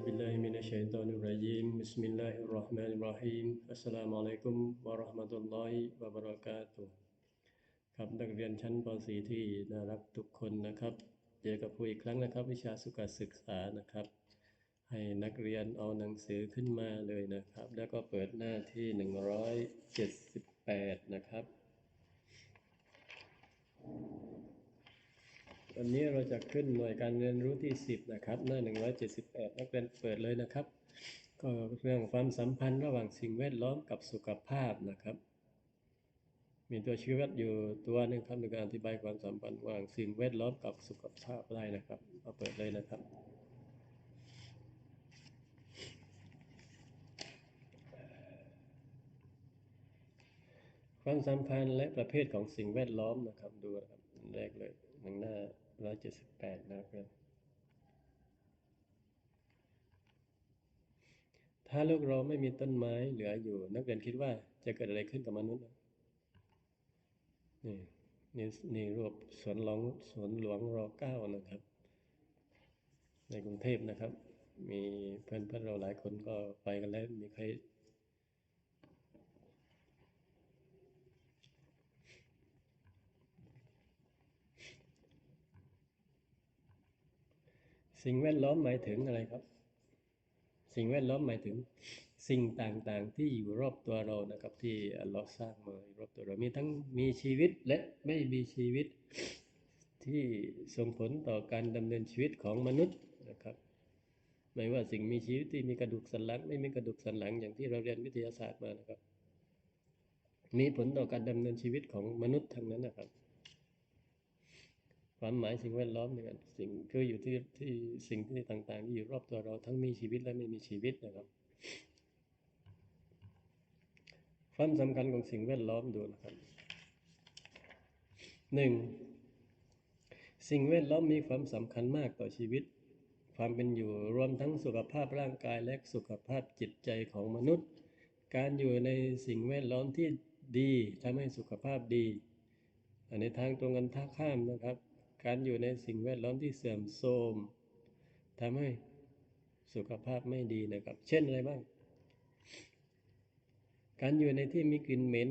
بالله من الشيطان الرجيم بسم الله الرحمن الرحيم السلام عليكم ورحمة الله وبركاته ครับนักเรียนชั้นป .4 ที่น่ารักทุกคนนะครับเจอกับครูอีกครั้งนะครับ วิชาสุขศึกษานะครับ ให้นักเรียนเอาหนังสือขึ้นมาเลยนะครับ แล้วก็เปิดหน้าที่ 178 นะครับ วันนี้เราจะขึ้นหน่วยการเรียนรู้ที่ 10 นะครับ หน้า 178นักเรียนเปิดเลยนะครับ ก็เรื่องความสัมพันธ์ระหว่างสิ่งแวดล้อมกับสุขภาพนะครับ มีตัวชี้วัดอยู่ตัวหนึงครับในการอธิบายความสัมพันธ์ระหว่างสิ่งแวดล้อมกับสุขภาพได้นะครับเอาเปิดเลยนะครับ ความสัมพันธ์และประเภทของสิ่งแวดล้อมนะครับ ดูนะครับแรกเลยหนึ่งหน้า 178นะครับถ้าโลกเราไม่มีต้นไม้เหลืออยู่ นักเรียนคิดว่าจะเกิดอะไรขึ้นกับมนุษย์นะนี่นี่นี่รูปสวนหลวงสวนหลวงรอเก้านะครับ ในกรุงเทพนะครับ มีเพื่อนเพื่อนเราหลายคนก็ไปกันแล้วมีใคร สิ่งแวดล้อมหมายถึงอะไรครับ สิ่งแวดล้อมหมายถึง สิ่งต่างๆ ที่อยู่รอบตัวเรานะครับ ที่อัลเลอฮ์สร้างมาอรอบตัวเรามีทั้งมีชีวิตและไม่มีชีวิตที่ส่งผลต่อการดำเนินชีวิตของมนุษย์นะครับไม่ว่าสิ่งมีชีวิตที่มีกระดูกสันหลัง ไม่มีกระดูกสันหลังอย่างที่เราเรียนวิทยาศาสตร์มานะครับ มีผลต่อการดำเนินชีวิตของมนุษย์ทั้งนั้นนะครับ ความหมายสิ่งแวดล้อมเนี่ยสิ่งคืออยู่ที่ที่สิ่งที่ต่างๆที่อยู่รอบตัวเราทั้งมีชีวิตและไม่มีชีวิตนะครับ ความสำคัญของสิ่งแวดล้อมดูนะครับหนึ่งสิ่งแวดล้อมมีความสำคัญมากต่อชีวิต ความเป็นอยู่รวมทั้งสุขภาพร่างกายและสุขภาพจิตใจของมนุษย์ การอยู่ในสิ่งแวดล้อมที่ดีทำให้สุขภาพดี อันในทางตรงกันท่าข้ามนะครับ การอยู่ในสิ่งแวดล้อมที่เสื่อมโทรมทำให้สุขภาพไม่ดีนะครับ เช่นอะไรบ้าง การอยู่ในที่มีกลิ่นเหม็น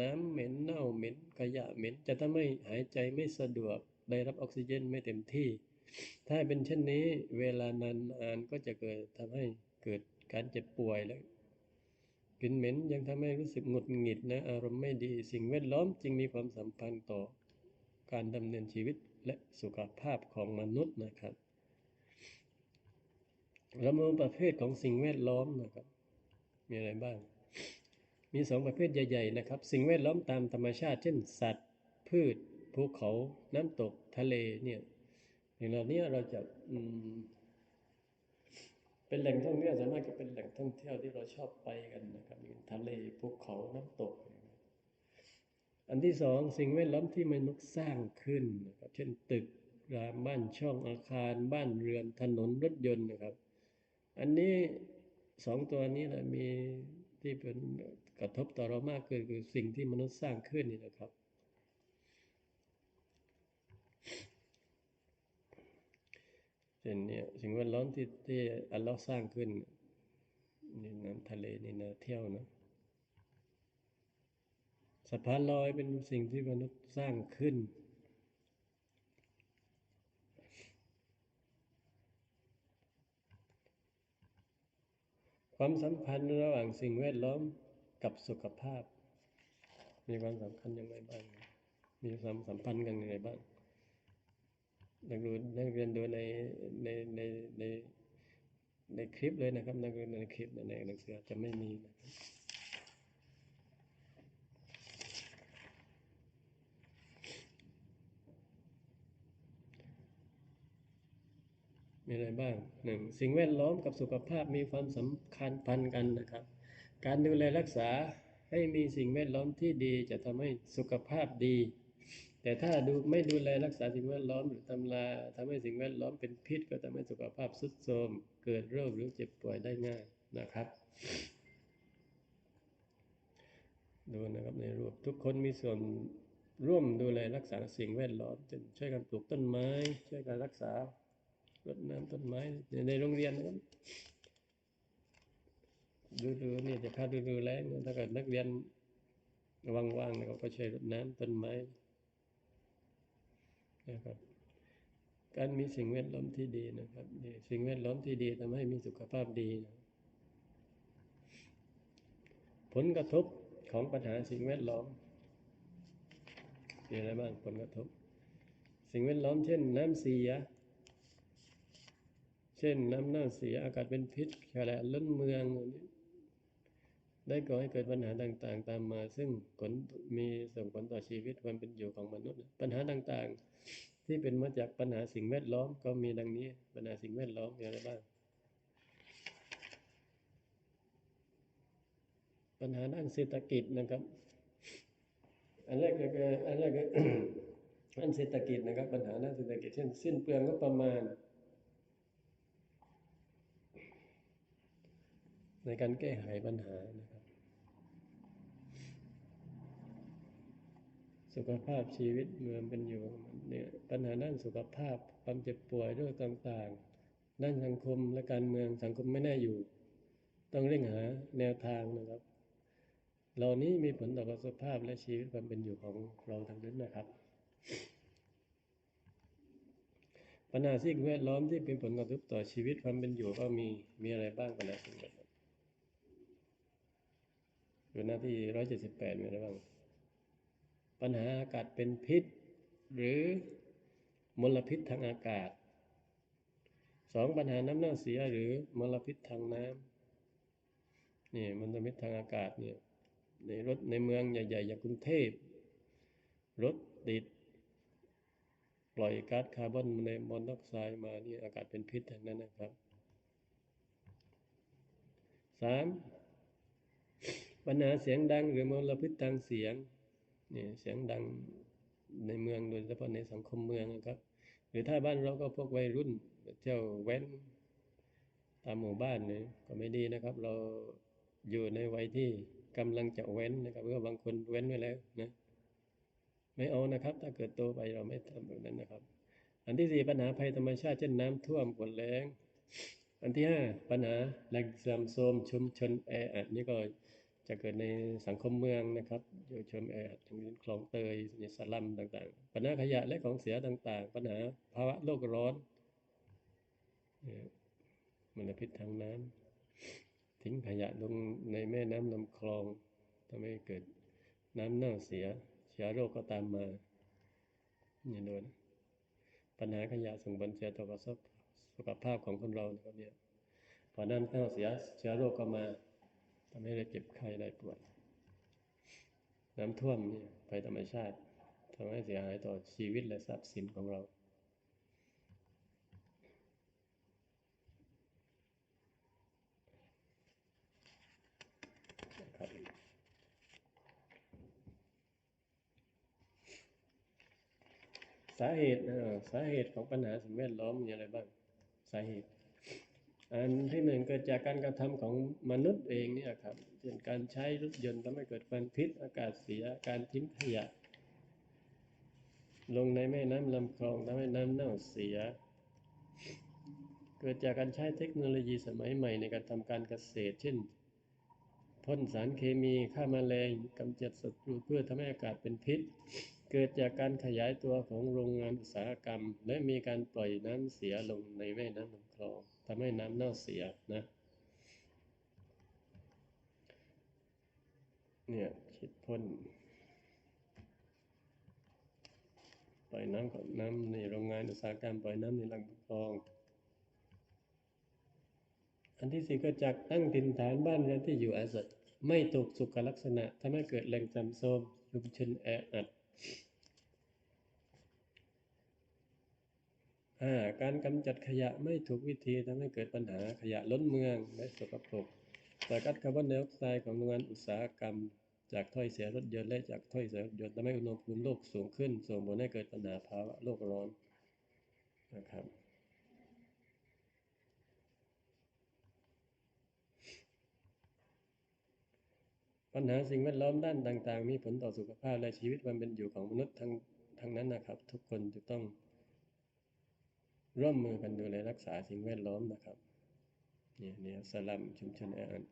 น้ำเหม็นเน่าเหม็นขยะเหม็น จะทำให้หายใจไม่สะดวก ได้รับออกซิเจนไม่เต็มที่ ถ้าเป็นเช่นนี้เวลานานๆก็จะเกิดทำให้เกิดการเจ็บป่วยและกลิ่นเหม็นยังทำให้รู้สึกหงุดหงิดนะ อารมณ์ไม่ดี สิ่งแวดล้อมจึงมีความสัมพันธ์ต่อการดำเนินชีวิต และสุขภาพของมนุษย์นะครับเรามาประเภทของสิ่งแวดล้อมนะครับ มีอะไรบ้าง มีสองประเภทใหญ่ ๆ นะครับ สิ่งแวดล้อมตามธรรมชาติ เช่น สัตว์ พืช ภูเขา น้ำตก ทะเล เนี่ยอย่างเหล่านี้เราจะเป็นแหล่งท่องเที่ยวสามารถจะเป็นแหล่งท่องเที่ยวที่เราชอบไปกันนะครับอย่างทะเล ภูเขา น้ำตก อันที่สองสิ่งแวดล้อมที่มนุษย์สร้างขึ้นนะครับเช่นตึกรามบ้านช่องอาคาร บ้านเรือนถนนรถยนต์นะครับ อันนี้สองตัวนี้แหละมีที่เป็นกระทบต่อเรามากคือคือสิ่งที่มนุษย์สร้างขึ้นนี่นะครับ เช่นเนี่ยสิ่งแวดล้อมที่ที่อัลลอฮ์สร้างขึ้นนี่น้ำทะเลนี่นาเที่ยวนะะพานลอยเป็นสิ่งที่มนุษย์สร้างขึ้น ความสัมพันธ์ระหว่างสิ่งแวดล้อมกับสุขภาพ มีความสำคัญยังไงบ้าง มีความสัมพันธ์กันยังไงบ้างนักเรียนนักเรียนดูในในในในในคลิปเลยนะครับนักเรียนในคลิปในหนังสือจะไม่มีนะครับ อะไรบ้างหนึ่งสิ่งแวดล้อมกับสุขภาพมีความสำคัญพันกันนะครับ การดูแลรักษาให้มีสิ่งแวดล้อมที่ดีจะทำให้สุขภาพดี แต่ถ้าดูไม่ดูแลรักษาสิ่งแวดล้อมหรือทำลายทำให้สิ่งแวดล้อมเป็นพิษ ก็ทำให้สุขภาพทรุดโทรมเกิดโรคหรือเจ็บป่วยได้ง่ายนะครับดูนะครับในรูปทุกคนมีส่วนร่วมดูแลรักษาสิ่งแวดล้อมเช่นช่วยกันปลูกต้นไม้ ช่วยกันรักษา รดน้ำต้นไม้ในในโรงเรียนนะครับดูดูนี่จะพาดูดูแลถ้าเกิดนักเรียนว่างๆนะครับก็ใช่วยรดน้ำต้นไม้นะครับ การมีสิ่งแวดล้อมที่ดีนะครับนี่สิ่งแวดล้อมที่ดีทำให้มีสุขภาพดีนะผลกระทบของปัญหาสิ่งแวดล้อมมีอะไรบ้างผลกระทบ สิ่งแวดล้อมเช่น น้ำเสีย ช่นน้ำเน่าเสียอากาศเป็นพิษขยะล้นเมืองอันนี้ได้ก่อให้เกิดปัญหาต่างๆ ตามมา ซึ่งผลมีส่งผลต่อชีวิตความเป็นอยู่ของมนุษย์ ปัญหาต่างๆ ที่เป็นมาจากปัญหาสิ่งแวดล้อมก็มีดังนี้ ปัญหาสิ่งแวดล้อมมีอะไรบ้าง ปัญหาด้านเศรษฐกิจนะครับ อันแรกก็คืออันแรกก็ด้านเศรษฐกิจนะครับ ปัญหาด้านเศรษฐกิจเช่นสิ้นเปลืองงบประมาณ ในการแก้ไขปัญหานะครับ สุขภาพชีวิตเมืองเป็นอยู่ของเนี่ยปัญหาด้านสุขภาพความเจ็บป่วยโรคต่างๆ ด้านสังคมและการเมืองสังคมไม่แน่อยู่ ต้องเร่งหาแนวทางนะครับ เหล่านี้มีผลต่อสุขภาพและชีวิตความเป็นอยู่ของเราทั้งนั้นนะครับปัญหาสิ่งแวดล้อมที่เป็นผลกระทบต่อชีวิตความเป็นอยู่ก็มีมีอะไรบ้างปัญหาสิ่งแวดล้อม อยู่หน้าที่ร้อยเจ็ดสิบแปดมีอะไรบ้าง ปัญหาอากาศเป็นพิษ หรือมลพิษทางอากาศสองปัญหาน้ำเน่าเสียหรือมลพิษทางน้ำนี่มลพิษทางอากาศเนี่ยในรถในเมืองใหญ่ๆอย่างกรุงเทพรถติด ปล่อยก๊าซคาร์บอนในมอนอกไซด์มานี่อากาศเป็นพิษทั้งนั้นนะครับสาม ปัญหาเสียงดังหรือมลพิษทางเสียงเนี่ยเสียงดังในเมืองโดยเฉพาะในสังคมเมืองนะครับ หรือถ้าบ้านเราก็พวกวัยรุ่นเที่ยวแว้นตามหมู่บ้านเนี่ยก็ไม่ดีนะครับ เราอยู่ในวัยที่กำลังจะแว้นนะครับเพราะบางคนแว้นไว้แล้วนะไม่เอานะครับ ถ้าเกิดโตไปเราไม่ทำแบบนั้นนะครับ อันที่สี่ปัญหาภัยธรรมชาติเช่นน้ำท่วมฝนแรงอันที่ห้าปัญหาแหล่งเสื่อมโทรมชุมชนแออัดนี่ก็ จะเกิดในสังคมเมืองนะครับชุมชนแออัดอย่างคลองเตยในสลัมต่างๆ ปัญหาขยะและของเสียต่างๆ ปัญหาภาวะโลกร้อนนี่มลพิษทางน้ำทิ้งขยะลงในแม่น้ำลำคลองทำให้เกิดน้ำเน่าเสีย เชื้อโรคก็ตามมานี่โดนปัญหาขยะส่งผลเสียต่อสุขภาพของคนเรานะครับเนี่ยพอน้ำเน่าเสียเชื้อโรคก็มา ทำให้เราเจ็บไข้ได้ป่วย น้ำท่วมนี่ภัยธรรมชาติทำให้เสียหายต่อชีวิตและทรัพย์สินของเรา ครับสาเหตุสาเหตุของปัญหาสิ่งแวดล้อมมีอะไรบ้าง สาเหตุ อันที่หนึ่งเกิดจากการกระทำของมนุษย์เองเนี่ยครับเช่นการใช้รถยนต์ทำให้เกิดควันพิษอากาศเสียการทิ้งขยะ ลงในแม่น้ำลำคลองทำให้น้ำเน่าเสีย เกิดจากการใช้เทคโนโลยีสมัยใหม่ในการทำการเกษตร เช่นพ่นสารเคมีฆ่าแมลงกำจัดศัตรูเพืชทำให้อากาศเป็นพิษ เกิดจากการขยายตัวของโรงงานอุตสาหกรรม และมีการปล่อยน้ำเสียลงในแม่น้ำลำคลอง ทำให้น้ำเน่าเสียนะเนี่ยฉีดพ่นปล่อยน้ำกับน้ำในโรงงานอุตสาหกรรมปล่อยน้ำในลำคลอง อันที่สี่ก็จากตั้งถิ่นฐานบ้านเรือนที่อยู่อาศัยไม่ถูกสุขลักษณะทำให้เกิดแหล่งจำโทรมชุมชนแออัด การกำจัดขยะไม่ถูกวิธีทำให้เกิดปัญหาขยะล้นเมืองและสกปรกปล่อยก๊าซคาร์บอนไดออกไซด์ของโรงงานอุตสาหกรรม จากถ้อยเสียรถยนต์และจากถ้อยเสียรถยนต์ทำให้อุณหภูมิโลกสูงขึ้น ส่งผลให้เกิดปัญหาภาวะโลกร้อนนะครับปัญหาสิ่งแวดล้อมด้านต่าง ๆ มีผลต่อสุขภาพและชีวิตความเป็นอยู่ของมนุษย์ทั้งทั้งนั้นนะครับ ทุกคนจะต้อง ร่วมมือกันดูแลรักษาสิ่งแวดล้อมนะครับเนี่ยเนี่ยสลัมชุมชนแออัน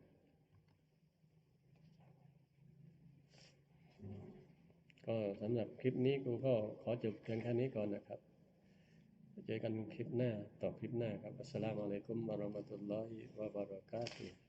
ก็สำหรับคลิปนี้กูก็ขอจบเพียงแค่นี้ก่อนนะครับ เจอกันคลิปหน้าต่อคลิปหน้าครับอัสสลามุอะลัยกุมวะราะมะตุลลอฮิวะบะเราะกาตุฮ์